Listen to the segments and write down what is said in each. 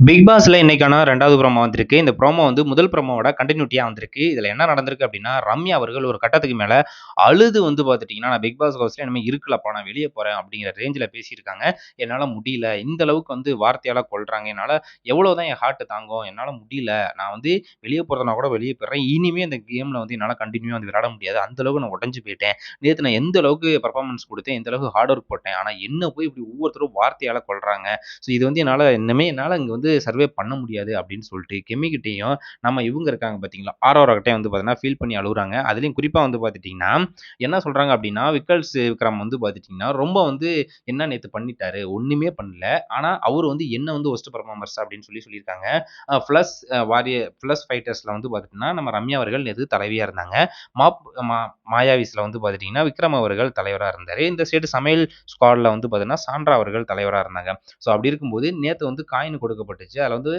Big பாஸ்ல இன்னைக்கான ரெண்டாவது ப்ரோமோ வந்திருக்கு. இந்த ப்ரோமோ வந்து முதல் ப்ரோமோவோட கண்டினியூட்டியாக வந்திருக்கு. இதுல என்ன நடந்திருக்கு அப்படின்னா ரம்யா அவர்கள் ஒரு கட்டத்துக்கு மேல அழுது வந்து பார்த்துட்டிங்கன்னா "நான் பிக் பாஸ் ஹவுஸ்ல இனிமே இருக்கலப்பா, நான் வெளியே போறேன்" அப்படிங்கிற ரேஞ்சில் பேசியிருக்காங்க. "என்னால முடியல. இந்த அளவுக்கு வந்து வார்த்தையால கொள்கிறாங்க என்னால எவ்வளோ தான் என் ஹார்ட் தாங்கும்? என்னால முடியல. நான் வந்து வெளியே போறதுனா கூட வெளியே போயிடுறேன். இனிமே இந்த கேம்ல வந்து என்னால கண்டினியூ வந்து விளையாட முடியாது. அந்த அளவுக்கு நான் உடஞ்சு போயிட்டேன். நேற்று நான் எந்த அளவுக்கு பர்ஃபார்மன்ஸ் கொடுத்தேன் எந்த அளவுக்கு ஹார்ட் ஒர்க் போட்டேன். ஆனா என்ன போய் இப்படி ஒவ்வொருத்தரும் வார்த்தையால கொள்கிறாங்க ஸோ இது வந்து என்னால இன்னுமே என்னால இங்க வந்து சர்வே பண்ண முடியாது அப்படின்னு சொல்லிட்டு கெமிகிட்டயும் நம்ம இவங்க இருக்காங்க பார்த்தீங்களா, ஆரோரா வந்து பார்த்தீங்கன்னா ஃபீல் பண்ணி அழுகுறாங்க அதுலேயும் குறிப்பாக வந்து பார்த்துட்டிங்கன்னா என்ன சொல்கிறாங்க அப்படின்னா, விக்கல்ஸ் விக்ரம் வந்து பார்த்துட்டிங்கன்னா ரொம்ப வந்து என்ன நேற்று பண்ணிட்டாரு. ஒன்றுமே பண்ணல. ஆனால் அவர் வந்து என்ன வந்து ஒஸ்ட் பர்ஃபார்மர்ஸ் அப்படின்னு சொல்லி சொல்லியிருக்காங்க. ப்ளஸ் வாரிய வாரியர் ஃபைட்டர்ஸில் வந்து பார்த்துட்டிங்கன்னா நம்ம ரம்யா அவர்கள் நேற்று தலைவியாக இருந்தாங்க. மாப் மா மாயாவிஸ்ல வந்து பார்த்துட்டீங்கன்னா, விக்ரம் அவர்கள் தலைவராக இருந்தார் இந்த சைடு சமையல் ஸ்குவாடில் வந்து பார்த்தீங்கன்னா, சாண்ட்ரா அவர்கள் தலைவராக இருந்தாங்க. ஸோ அப்படி இருக்கும்போது நேற்று வந்து காயின் ஏற்பட்டுச்சு அதில் வந்து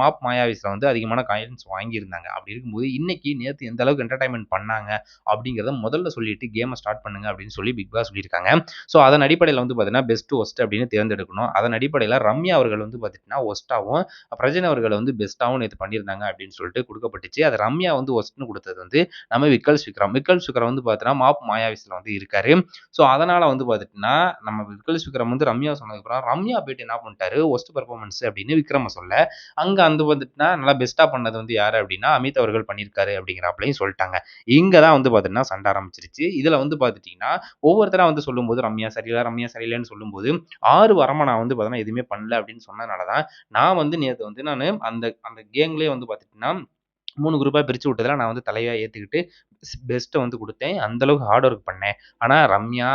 மாப் மாயாவிஸில் வந்து அதிகமான காயின்ஸ் வாங்கியிருந்தாங்க. அப்படி இருக்கும்போது இன்னைக்கு நேற்று எந்த அளவுக்கு என்டர்டைன்மெண்ட் பண்ணாங்க அப்படிங்கிறத முதல்ல சொல்லிட்டு கேமை ஸ்டார்ட் பண்ணுங்க அப்படின்னு சொல்லி பிக் பாஸ் சொல்லியிருக்காங்க. ஸோ அதன் அடிப்படையில் வந்து பார்த்தீங்கன்னா, பெஸ்ட் ஒஸ்ட் அப்படின்னு தேர்ந்தெடுக்கணும். அதன் அடிப்படையில் ரம்யா அவர்கள் வந்து பார்த்தீங்கன்னா ஒஸ்ட்டாகவும் பிரஜன் அவர்கள் வந்து பெஸ்ட்டாகவும் நேற்று பண்ணியிருந்தாங்க அப்படின்னு சொல்லிட்டு கொடுக்கப்பட்டுச்சு அது ரம்யா வந்து ஒஸ்ட்னு கொடுத்தது வந்து நம்ம விக்கல்ஸ் விக்ரம். விக்கல் சுக்ரம் வந்து பார்த்தீங்கன்னா, மாப் மாயாவிஸில் வந்து இருக்காரு. ஸோ அதனால் வந்து பார்த்தீங்கன்னா நம்ம விக்கல் சுக்ரம் வந்து ரம்யா சொன்னதுக்கப்புறம், ரம்யா போயிட்டு என்ன பண்ணிட்டாரு, ஒஸ்ட் பெர்ஃபார்மன்ஸ் அப்படின்னு விக்ரம் சொல்ல, அங்க வந்து வந்துட்டுனா நல்லா பெஸ்ட்டா பண்ணது வந்து யாரு அப்படின்னா, அமித் அவர்கள் பண்ணியிருக்காரு அப்படிங்கிறாப்லயும் சொல்லிட்டாங்க இங்கே தான் வந்து பார்த்தீங்கன்னா, சண்டை ஆரம்பிச்சிருச்சு. இதுல வந்து பார்த்துட்டீங்கன்னா, ஒவ்வொருத்தராக வந்து சொல்லும்போது ரம்யா சரியில்லை ரம்யா சரியில்லைன்னு சொல்லும்போது, ஆறு வாரமாக நான் வந்து பார்த்தீங்கன்னா, எதுவுமே பண்ணல அப்படின்னு சொன்னதுனால தான், நான் வந்து நேற்று வந்து நான் அந்த அந்த கேங்லேயே வந்து பார்த்துட்டிங்கன்னா மூணு குரூப்பா பிரிச்சு விட்டதுல நான் வந்து தலைவியா ஏற்றுக்கிட்டு பெஸ்ட்டை வந்து கொடுத்தேன் அந்த அளவுக்கு ஹார்ட் ஒர்க் பண்ணேன். ஆனால் ரம்யா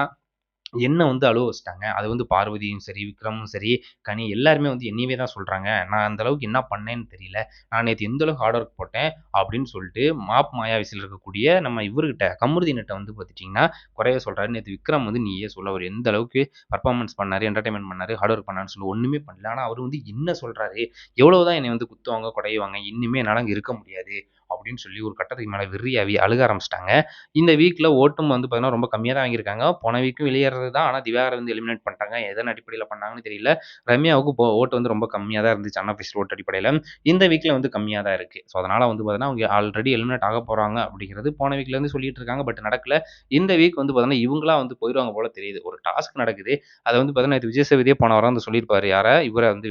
என்ன வந்து அழுவ வச்சுட்டாங்க. அது வந்து பார்வதியும் சரி, விக்ரமும் சரி, கனி எல்லாருமே வந்து என்னையவே தான் சொல்கிறாங்க நான் அந்த அளவுக்கு என்ன பண்ணேன்னு தெரியல. நான் நேற்று எந்த அளவுக்கு ஹார்ட் ஒர்க் போட்டேன் அப்படின்னு சொல்லிட்டு, மாப் மாயாவிசில் இருக்கக்கூடிய நம்ம இவர்கிட்ட கமருதீன்ட்ட வந்து பார்த்துட்டிங்கன்னா குறைய சொல்கிறாரு நேற்று விக்ரம் வந்து நீயே சொல்ல அவர் எந்த அளவுக்கு பர்ஃபார்மன்ஸ் பண்ணார் என்டர்டைன்மெண்ட் பண்ணார் ஹார்ட் ஒர்க் பண்ணான்னு சொல்லி ஒன்றுமே பண்ணல. ஆனால் அவர் வந்து என்ன சொல்கிறாரு எவ்வளோ தான் என்னை வந்து குத்துவாங்க, குடையுவாங்க. இன்னுமே என்னால் இருக்க முடியாது அப்படின்னு சொல்லி ஒரு கட்டத்துக்கு மேலே வெறியாவி அழுக ஆரம்பிச்சிட்டாங்க இந்த வீக்கில் ஓட்டும் வந்து பார்த்தீங்கன்னா, ரொம்ப கம்மியாக தான் வாங்கியிருக்காங்க. போன வீக்கும் வெளியேறது தான். ஆனால் திவாகர் வந்து எலிமினேட் பண்ணிட்டாங்க. எதன் அடிப்படையில் பண்ணாங்கன்னு தெரியல. ரம்யாவுக்கு போ ஓட்டு வந்து ரொம்ப கம்மியாக தான் இருந்துச்சு அன்அஃபிஷியல் ஓட்டு அடிப்படையில் இந்த வீக்கில் வந்து கம்மியாக தான் இருக்குது ஸோ அதனால் வந்து பார்த்தீங்கன்னா, அவங்க ஆல்ரெடி எலிமினேட் ஆக போகிறாங்க அப்படிங்கிறது போன வீக்லேருந்து சொல்லிட்டு இருக்காங்க. பட் நடக்கல. இந்த வீக் வந்து பார்த்தீங்கன்னா, இவங்களா வந்து போயிடுவாங்க போல தெரியுது. ஒரு டாஸ்க் நடக்குது. அதை வந்து பார்த்தீங்கன்னா, நேத்து விஜய் சேதுபதியே போன வாரம் வந்து சொல்லியிருப்பாரு. யாரை இவரை வந்து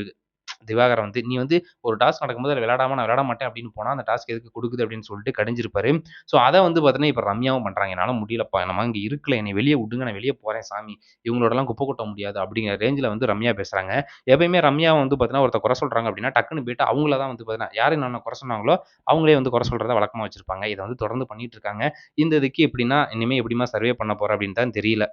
திவாகர வந்து, "நீ வந்து ஒரு டாஸ்க் நடக்கும்போது அதில் விளையாடாம நான் விளையாட மாட்டேன் அப்படின்னு போனால் அந்த டாஸ்க் எதுக்கு கொடுக்குது அப்படின்னு சொல்லிட்டு கடிஞ்சிருப்பாரு. ஸோ அதை வந்து பார்த்தீங்கன்னா, இப்போ ரம்யாவும் பண்ணுறாங்க என்னால் முடியலப்பா. நம்ம இங்கே இருக்கல. என்னை வெளியே விடுங்க. நான் வெளியே போகிறேன் சாமி. இவங்களோடலாம் குப்பை கொட்ட முடியாது." அப்படிங்கிற ரேஞ்சில் வந்து ரம்யா பேசுகிறாங்க எப்பயுமே ரம்யா வந்து பார்த்தீங்கன்னா, ஒருத்தர் குறை சொல்கிறாங்க அப்படின்னா, டக்குன்னு போயிட்டு அவங்கள தான் வந்து பார்த்தீங்கன்னா, யார் என்னென்ன குறை சொன்னாங்களோ, அவங்களே வந்து குறை சொல்கிறத வழக்கமாக வச்சிருப்பாங்க. இதை வந்து தொடர்ந்து பண்ணிட்டு இருக்காங்க. இந்த இதுக்கு எப்படின்னா, இனிமேல் எப்படிம்மா சர்வே பண்ண போகிறேன் அப்படின்னு தான் தெரியல.